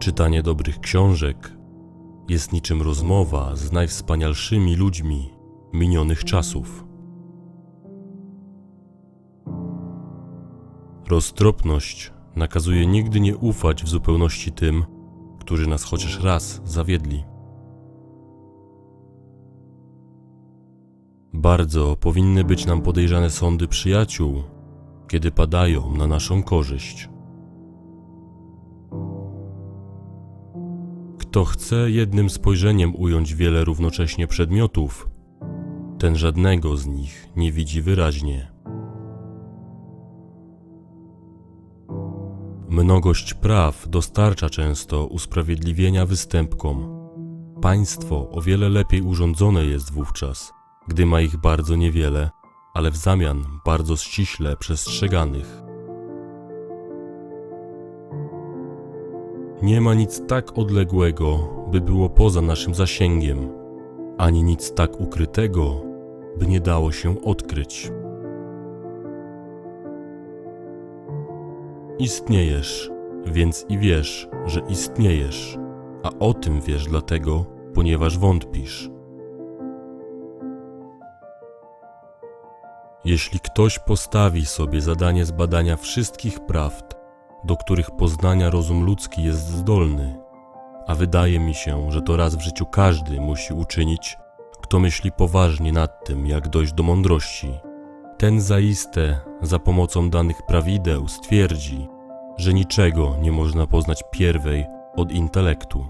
Czytanie dobrych książek jest niczym rozmowa z najwspanialszymi ludźmi minionych czasów. Roztropność nakazuje nigdy nie ufać w zupełności tym, którzy nas chociaż raz zawiedli. Bardzo powinny być nam podejrzane sądy przyjaciół, kiedy padają na naszą korzyść. Kto chce jednym spojrzeniem ująć wiele równocześnie przedmiotów, ten żadnego z nich nie widzi wyraźnie. Mnogość praw dostarcza często usprawiedliwienia występkom. Państwo o wiele lepiej urządzone jest wówczas, gdy ma ich bardzo niewiele, ale w zamian bardzo ściśle przestrzeganych. Nie ma nic tak odległego, by było poza naszym zasięgiem, ani nic tak ukrytego, by nie dało się odkryć. Istniejesz, więc i wiesz, że istniejesz, a o tym wiesz dlatego, ponieważ wątpisz. Jeśli ktoś postawi sobie zadanie zbadania wszystkich prawd, do których poznania rozum ludzki jest zdolny, a wydaje mi się, że to raz w życiu każdy musi uczynić, kto myśli poważnie nad tym, jak dojść do mądrości, ten zaiste za pomocą danych prawideł stwierdzi, że niczego nie można poznać pierwej od intelektu.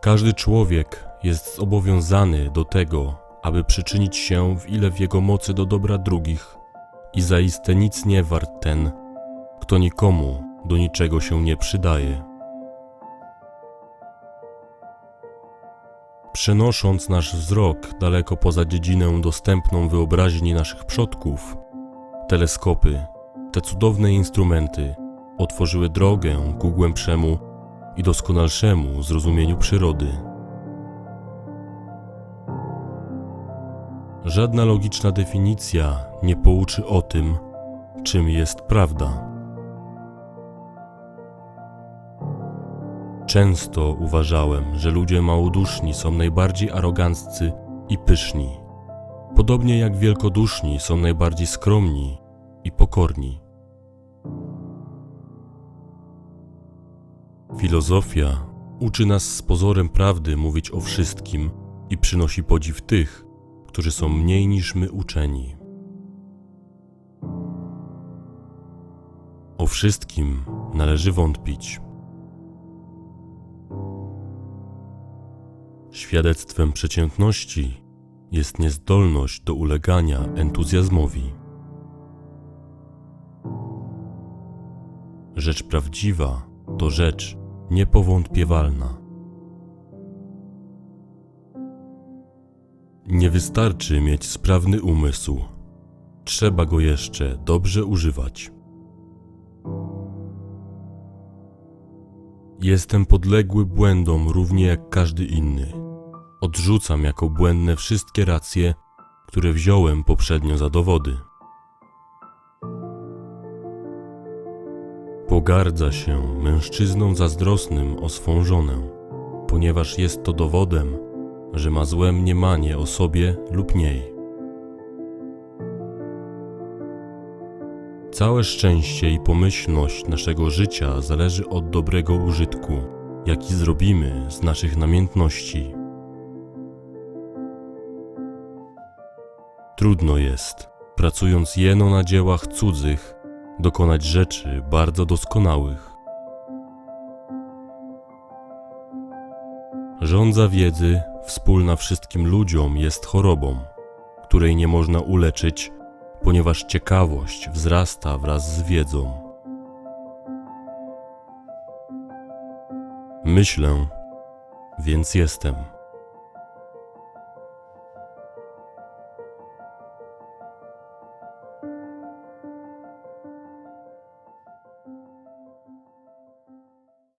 Każdy człowiek jest zobowiązany do tego, aby przyczynić się w ile w jego mocy do dobra drugich i zaiste nic nie wart ten, kto nikomu do niczego się nie przydaje. Przenosząc nasz wzrok daleko poza dziedzinę dostępną wyobraźni naszych przodków, teleskopy, te cudowne instrumenty otworzyły drogę ku głębszemu i doskonalszemu zrozumieniu przyrody. Żadna logiczna definicja nie pouczy o tym, czym jest prawda. Często uważałem, że ludzie małoduszni są najbardziej aroganccy i pyszni, podobnie jak wielkoduszni są najbardziej skromni i pokorni. Filozofia uczy nas z pozorem prawdy mówić o wszystkim i przynosi podziw tych, którzy są mniej niż my uczeni. O wszystkim należy wątpić. Świadectwem przeciętności jest niezdolność do ulegania entuzjazmowi. Rzecz prawdziwa to rzecz niepowątpiewalna. Nie wystarczy mieć sprawny umysł, trzeba go jeszcze dobrze używać. Jestem podległy błędom równie jak każdy inny. Odrzucam jako błędne wszystkie racje, które wziąłem poprzednio za dowody. Pogardza się mężczyzną zazdrosnym o swą żonę, ponieważ jest to dowodem, że ma złe mniemanie o sobie lub niej. Całe szczęście i pomyślność naszego życia zależy od dobrego użytku, jaki zrobimy z naszych namiętności. Trudno jest, pracując jeno na dziełach cudzych, dokonać rzeczy bardzo doskonałych. Żądza wiedzy, wspólna wszystkim ludziom, jest chorobą, której nie można uleczyć, ponieważ ciekawość wzrasta wraz z wiedzą. Myślę, więc jestem.